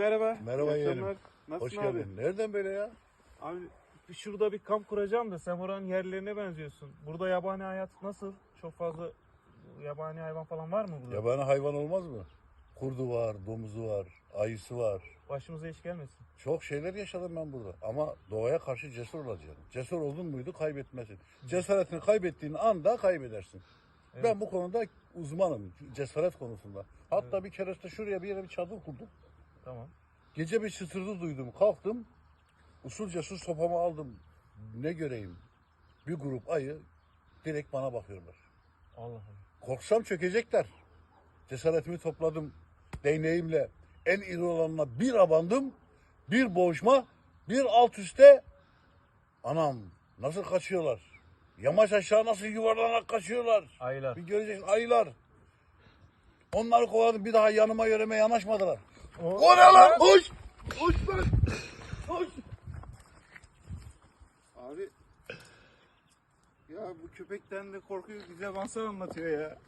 merhaba. Merhaba İyi yeğenim. akşamlar. Nasılsın Hoş abi? geldin. Nereden böyle ya? Abi şurada bir kamp kuracağım da sen oranın yerlerine benziyorsun. Burada yabani hayat nasıl? Çok fazla yabani hayvan falan var mı burada? Yabani hayvan olmaz mı? Kurdu var, domuzu var, ayısı var. Başımıza hiç gelmesin. Çok şeyler yaşadım ben burada. Ama doğaya karşı cesur olacaksın. Cesur oldun muydu kaybetmezsin. Cesaretini kaybettiğin anda kaybedersin. Evet. Ben bu konuda uzmanım. Cesaret konusunda. Hatta bir keresinde şuraya bir yere bir çadır kurdum. Tamam. Gece bir çıtırdı duydum. Kalktım. Usulca su sopamı aldım. Ne göreyim? Bir grup ayı direkt bana bakıyorlar. Allah Allah. Korksam çökecekler. Cesaretimi topladım. Değneğimle en iri olanına bir abandım. Bir boğuşma, bir alt üste. Anam nasıl kaçıyorlar. Yamaç aşağı nasıl yuvarlanarak kaçıyorlar. Aylar. Bir göreceksin ayılar. Onları kovaladım bir daha yanıma yöreme yanaşmadılar. O ne lan? Koş! Koş lan! Koş! Abi ya bu köpekten de korkuyor bize masal anlatıyor ya.